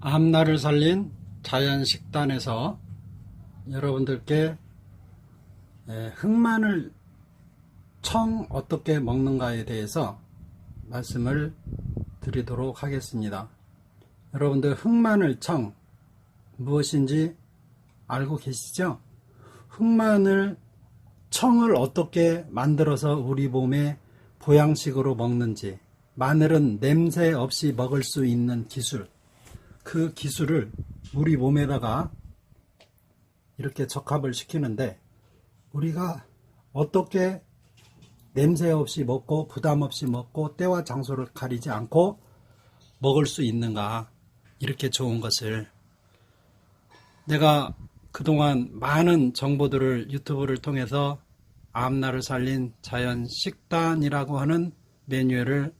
앞날을 살린 자연식단에서 여러분들께 에, 흑마늘 청 어떻게 먹는가에 대해서 말씀을 드리도록 하겠습니다. 여러분들 흑마늘 청 무엇인지 알고 계시죠? 흑마늘 청을 어떻게 만들어서 우리 몸에 보양식으로 먹는지 마늘은 냄새 없이 먹을 수 있는 기술 그 기술을 우리 몸에다가 이렇게 적합을 시키는데 우리가 어떻게 냄새 없이 먹고 부담 없이 먹고 때와 장소를 가리지 않고 먹을 수 있는가 이렇게 좋은 것을 내가 그동안 많은 정보들을 유튜브를 통해서 앞날을 살린 자연 식단이라고 하는 메뉴를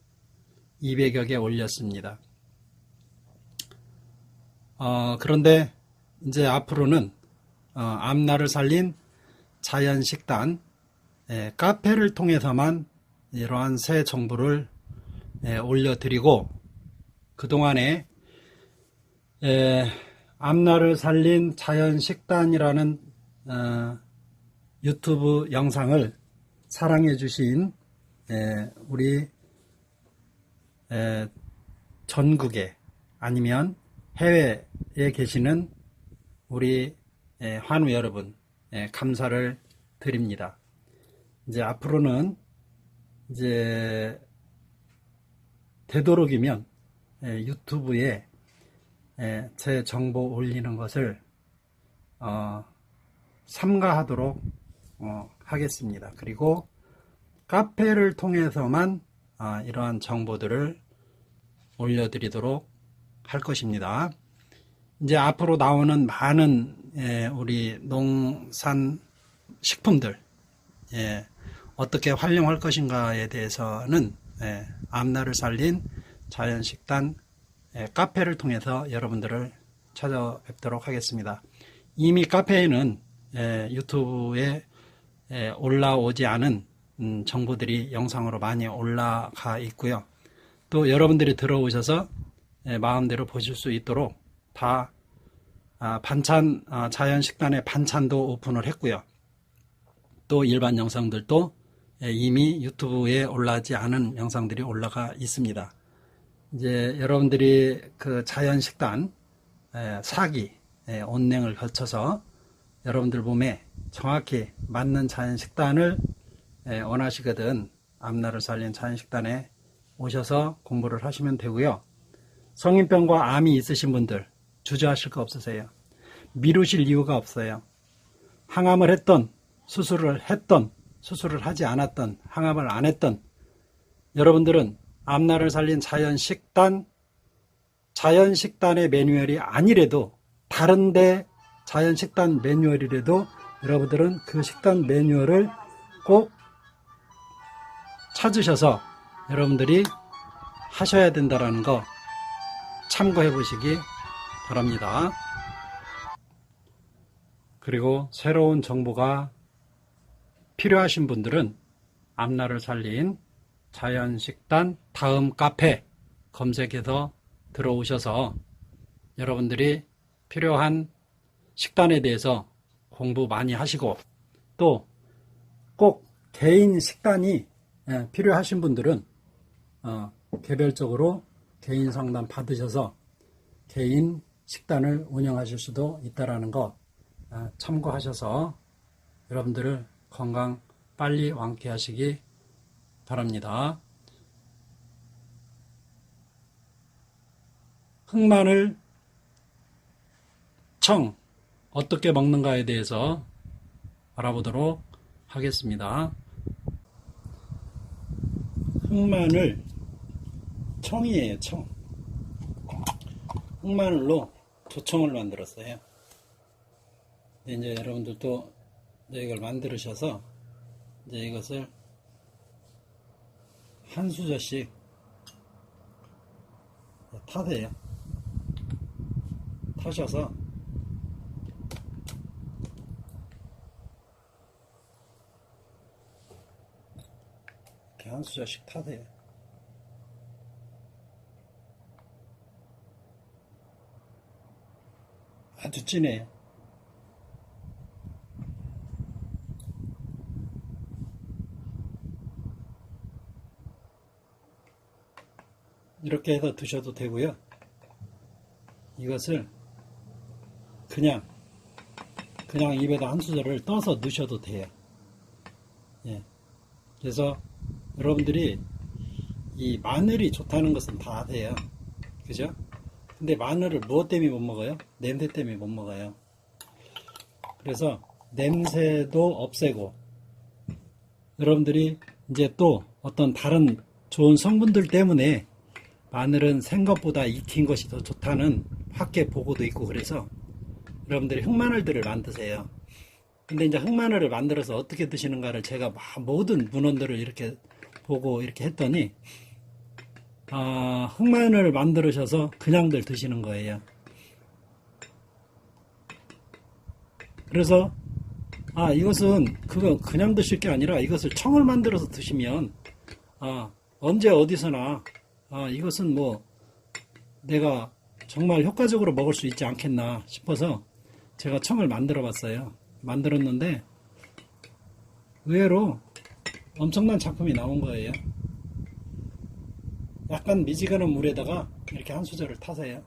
200여 개 올렸습니다. 어, 그런데 이제 앞으로는 어, 앞날을 살린 자연 식단 예, 카페를 통해서만 이러한 새 정보를 예, 올려드리고 그동안에 예, 앞날을 살린 자연 식단이라는 어, 유튜브 영상을 사랑해 주신 예, 우리 예, 전국에 아니면 해외에 계시는 우리 예, 환우 여러분 예, 감사를 드립니다. 이제 앞으로는 이제 되도록이면 예, 유튜브에 예, 제 정보 올리는 것을 어, 삼가하도록 어, 하겠습니다. 그리고 카페를 통해서만 아, 이러한 정보들을 올려드리도록 할 것입니다. 이제 앞으로 나오는 많은 예, 우리 농산 식품들 예, 어떻게 활용할 것인가에 대해서는 예, 앞날을 살린 자연식단 예, 카페를 통해서 여러분들을 찾아뵙도록 하겠습니다. 이미 카페에는 예, 유튜브에 예, 올라오지 않은 음, 정보들이 영상으로 많이 올라가 있고요. 또 여러분들이 들어오셔서 예, 마음대로 보실 수 있도록 다 아, 반찬 아, 자연 식단의 반찬도 오픈을 했고요. 또 일반 영상들도 예, 이미 유튜브에 올라지 않은 영상들이 올라가 있습니다. 이제 여러분들이 그 자연 식단 예, 사기 예, 온냉을 거쳐서 여러분들 몸에 정확히 맞는 자연 식단을 예, 원하시거든 앞날을 살린 자연 식단에 오셔서 공부를 하시면 되고요. 성인병과 암이 있으신 분들 주저하실 거 없으세요. 미루실 이유가 없어요. 항암을 했던 수술을 했던 수술을 하지 않았던 항암을 안 했던 여러분들은 앞날을 살린 자연 식단 자연 식단의 매뉴얼이 아니래도 다른데 자연 식단 매뉴얼이라도 여러분들은 그 식단 매뉴얼을 꼭 찾으셔서 여러분들이 하셔야 된다라는 거 참고해 보시기 바랍니다. 그리고 새로운 정보가 필요하신 분들은 앞날을 살린 자연식단 다음 카페 검색해서 들어오셔서 여러분들이 필요한 식단에 대해서 공부 많이 하시고 또 꼭 개인 식단이 예, 필요하신 분들은 어, 개별적으로 개인 상담 받으셔서 개인 식단을 운영하실 수도 있다라는 거 아, 참고하셔서 여러분들을 건강 빨리 완쾌하시기 바랍니다. 흑마늘 청 어떻게 먹는가에 대해서 알아보도록 하겠습니다. 흑마늘 청이에요, 청. 흑마늘로 조청을 만들었어요. 이제 여러분들도 이걸 만들으셔서 이제 이것을 한 수저씩 타세요. 타셔서 이렇게 한 수저씩 타세요. 아주 진해요. 이렇게 해서 드셔도 되고요. 이것을 그냥 그냥 입에다 한 수저를 떠서 넣으셔도 돼요. 예. 그래서 여러분들이 이 마늘이 좋다는 것은 다 아세요. 그죠? 근데 마늘을 무엇 때문에 못 먹어요? 냄새 때문에 못 먹어요. 그래서 냄새도 없애고 여러분들이 이제 또 어떤 다른 좋은 성분들 때문에 마늘은 생것보다 익힌 것이 더 좋다는 학계 보고도 있고 그래서 여러분들이 흑마늘들을 만드세요. 근데 이제 흑마늘을 만들어서 어떻게 드시는가를 제가 막 모든 문헌들을 이렇게 보고 이렇게 했더니 아, 흑마늘을 만들으셔서 그냥들 드시는 거예요. 그래서 아 이것은 그거 그냥 드실 게 아니라 이것을 청을 만들어서 드시면 아 언제 어디서나 아 이것은 뭐 내가 정말 효과적으로 먹을 수 있지 않겠나 싶어서 제가 청을 만들어 봤어요. 만들었는데 의외로 엄청난 작품이 나온 거예요. 약간 미지근한 물에다가 이렇게 한 수저를 타세요.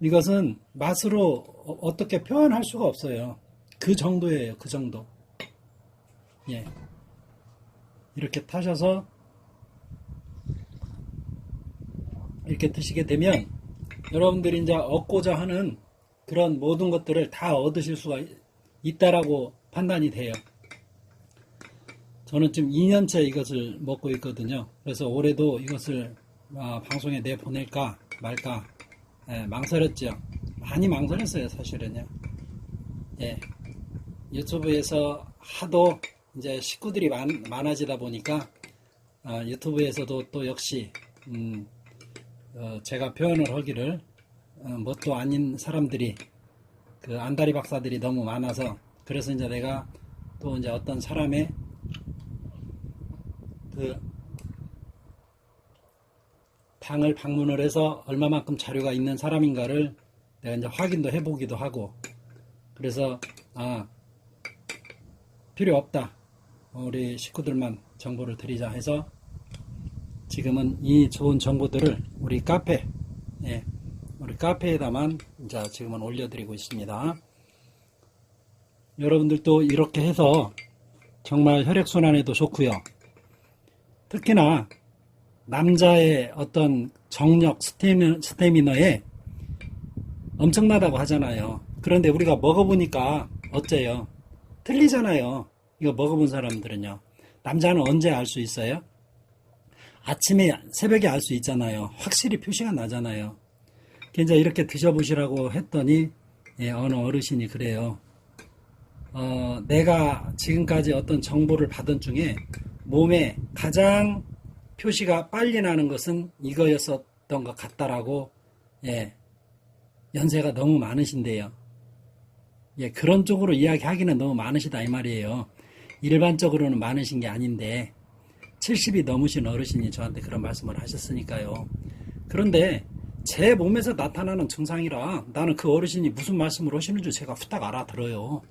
이것은 맛으로 어- 어떻게 표현할 수가 없어요. 그 정도예요. 그 정도. 예. 이렇게 타셔서 이렇게 드시게 되면 여러분들이 이제 얻고자 하는 그런 모든 것들을 다 얻으실 수가 있다라고 판단이 돼요. 저는 지금 2년째 이것을 먹고 있거든요. 그래서 올해도 이것을 아, 방송에 내보낼까 말까 예, 망설였죠. 많이 망설였어요, 사실은요. 예. 유튜브에서 하도 이제 식구들이 많, 많아지다 보니까 아, 유튜브에서도 또 역시 음, 어, 제가 표현을 하기를 어, 뭣도 아닌 사람들이 그 안다리 박사들이 너무 많아서 그래서 이제 내가 또 이제 어떤 사람의 그 방을 방문을 해서 얼마만큼 자료가 있는 사람인가를 내가 이제 확인도 해보기도 하고 그래서 아 필요 없다 우리 식구들만 정보를 드리자 해서 지금은 이 좋은 정보들을 우리 카페 예, 우리 카페에다만 이제 지금은 올려드리고 있습니다. 여러분들도 이렇게 해서 정말 혈액순환에도 좋고요. 특히나 남자의 어떤 정력 스태미, 스태미너에 엄청나다고 하잖아요. 그런데 우리가 먹어보니까 어째요? 틀리잖아요. 이거 먹어본 사람들은요. 남자는 언제 알 수 있어요? 아침에 새벽에 알 수 있잖아요. 확실히 표시가 나잖아요. 이제 이렇게 드셔보시라고 했더니 예, 어느 어르신이 그래요. 어, 내가 지금까지 어떤 정보를 받은 중에 몸에 가장 표시가 빨리 나는 것은 이거였었던 것 같다라고 예, 연세가 너무 많으신데요. 예, 그런 쪽으로 이야기하기는 너무 많으시다 이 말이에요. 일반적으로는 많으신 게 아닌데 70이 넘으신 어르신이 저한테 그런 말씀을 하셨으니까요. 그런데 제 몸에서 나타나는 증상이라 나는 그 어르신이 무슨 말씀을 하시는 줄 제가 후딱 알아들어요.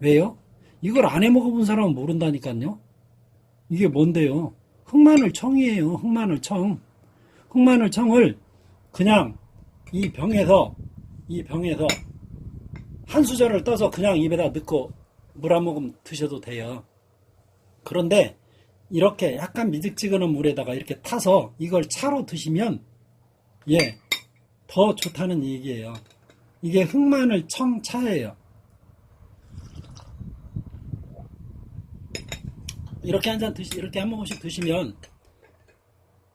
왜요? 이걸 안 해 먹어본 사람은 모른다니까요. 이게 뭔데요? 흑마늘 청이에요. 흑마늘 청. 흑마늘 청을 그냥 이 병에서 이 병에서 한 수저를 떠서 그냥 입에다 넣고 물 한 모금 드셔도 돼요. 그런데 이렇게 약간 미득지근한 물에다가 이렇게 타서 이걸 차로 드시면 예, 더 좋다는 얘기예요. 이게 흑마늘 청차예요. 이렇게 한 잔 드시, 이렇게 한 모금씩 드시면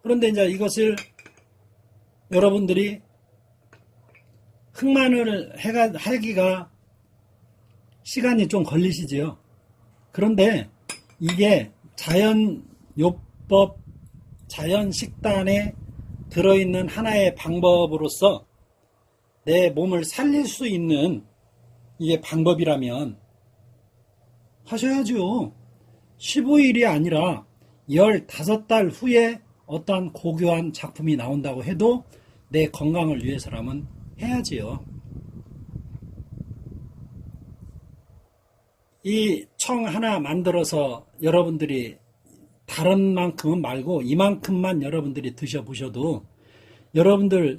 그런데 이제 이것을 여러분들이 흑마늘을 해가, 하기가 시간이 좀 걸리시지요. 그런데 이게 자연 요법, 자연 식단에 들어있는 하나의 방법으로서 내 몸을 살릴 수 있는 이게 방법이라면 하셔야죠. 15일이 아니라 15달 후에 어떠한 고교한 작품이 나온다고 해도 내 건강을 위해서라면 해야지요. 이 청 하나 만들어서 여러분들이 다른 만큼은 말고 이만큼만 여러분들이 드셔보셔도 여러분들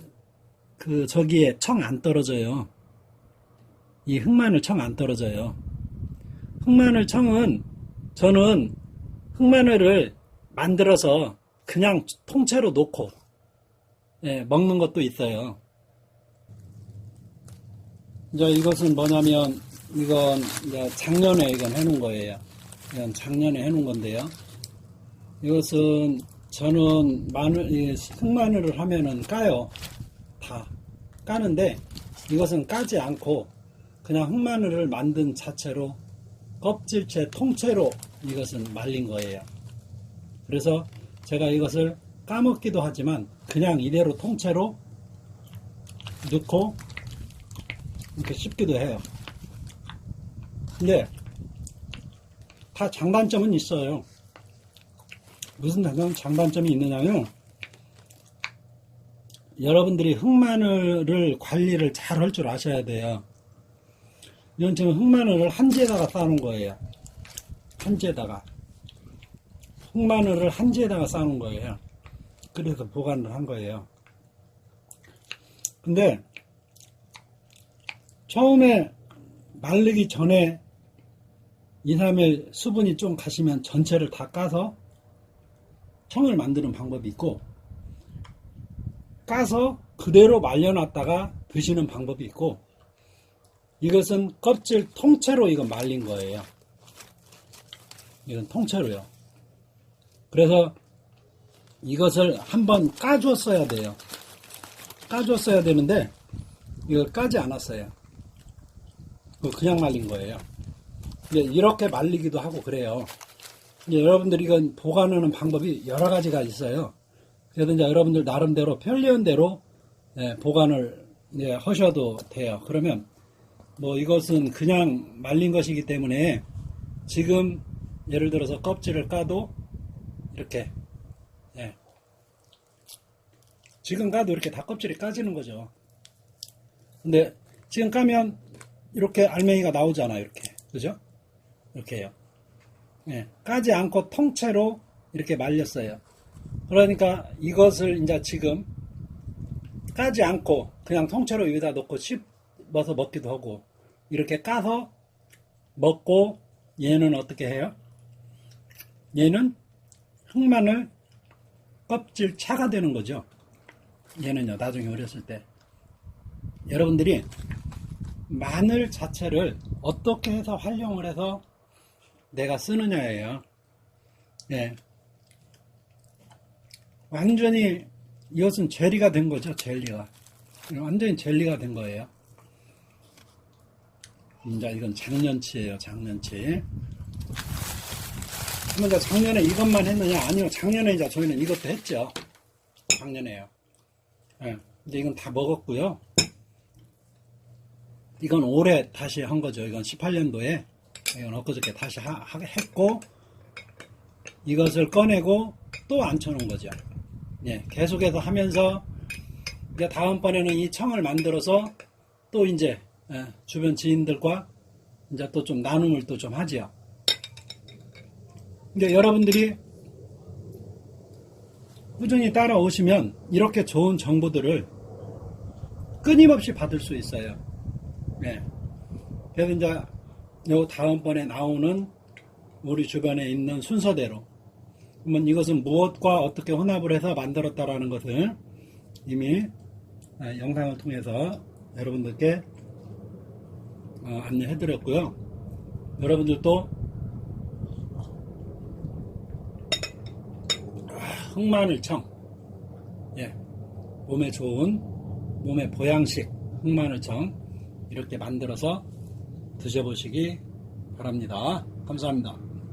그 저기에 청 안 떨어져요. 이 흑마늘 청 안 떨어져요. 흑마늘 청은 저는 흑마늘을 만들어서 그냥 통째로 놓고 예, 먹는 것도 있어요. 이제 이것은 뭐냐면 이건 작년에 이건 해놓은 거예요. 이건 작년에 해놓은 건데요. 이것은 저는 마늘, 이 흑마늘을 하면은 까요. 다 까는데 이것은 까지 않고 그냥 흑마늘을 만든 자체로 껍질째 통째로 이것은 말린 거예요. 그래서 제가 이것을 까먹기도 하지만 그냥 이대로 통째로 넣고 이렇게 씹기도 해요. 근데 다 장단점은 있어요. 무슨 장단, 장단점이 있느냐면 여러분들이 흑마늘을 관리를 잘 할 줄 아셔야 돼요. 이건 지금 흑마늘을 한지에다가 싸놓은 거예요. 한지에다가. 흑마늘을 한지에다가 싸놓은 거예요. 그래서 보관을 한 거예요. 근데 처음에 말리기 전에 2, 3일 수분이 좀 가시면 전체를 다 까서 청을 만드는 방법이 있고 까서 그대로 말려놨다가 드시는 방법이 있고 이것은 껍질 통째로 이거 말린 거예요. 이건 통째로요. 그래서 이것을 한번 까줬어야 돼요. 까줬어야 되는데 이걸 까지 않았어요. 그냥 말린 거예요. 이렇게 말리기도 하고 그래요. 여러분들 이건 보관하는 방법이 여러 가지가 있어요. 그래서 이제 여러분들 나름대로 편리한 대로 예, 보관을 하셔도 돼요. 그러면 뭐 이것은 그냥 말린 것이기 때문에 지금 예를 들어서 껍질을 까도 이렇게 예. 지금 까도 이렇게 다 껍질이 까지는 거죠. 근데 지금 까면 이렇게 알맹이가 나오잖아요. 이렇게 그죠? 이렇게요. 예, 까지 않고 통째로 이렇게 말렸어요. 그러니까 이것을 이제 지금 까지 않고 그냥 통째로 여기다 놓고 씹어서 먹기도 하고 이렇게 까서 먹고 얘는 어떻게 해요? 얘는 흑마늘 껍질 차가 되는 거죠. 얘는요, 나중에 어렸을 때. 여러분들이 마늘 자체를 어떻게 해서 활용을 해서 내가 쓰느냐예요. 예. 완전히 이것은 젤리가 된 거죠, 젤리가. 완전히 젤리가 된 거예요. 이제 이건 작년치예요, 작년치. 그러면 이제 작년에 이것만 했느냐? 아니요, 작년에 이제 저희는 이것도 했죠. 작년에요. 예. 이제 이건 다 먹었고요. 이건 올해 다시 한 거죠. 이건 18년도에 이건 엊그저께 다시 하, 하- 했고 이것을 꺼내고 또 앉혀놓은 거죠. 예, 계속해서 하면서 이제 다음번에는 이 청을 만들어서 또 이제 예, 주변 지인들과 이제 또 좀 나눔을 또 좀 하지요. 근데 여러분들이 꾸준히 따라오시면 이렇게 좋은 정보들을 끊임없이 받을 수 있어요. 네. 그래서 이제 요 다음번에 나오는 우리 주변에 있는 순서대로 그러면 이것은 무엇과 어떻게 혼합을 해서 만들었다라는 것을 이미 아, 영상을 통해서 여러분들께 어, 안내해 드렸고요. 여러분들도 흑마늘청 예, 몸에 좋은 몸의 보양식 흑마늘청 이렇게 만들어서 드셔보시기 바랍니다. 감사합니다.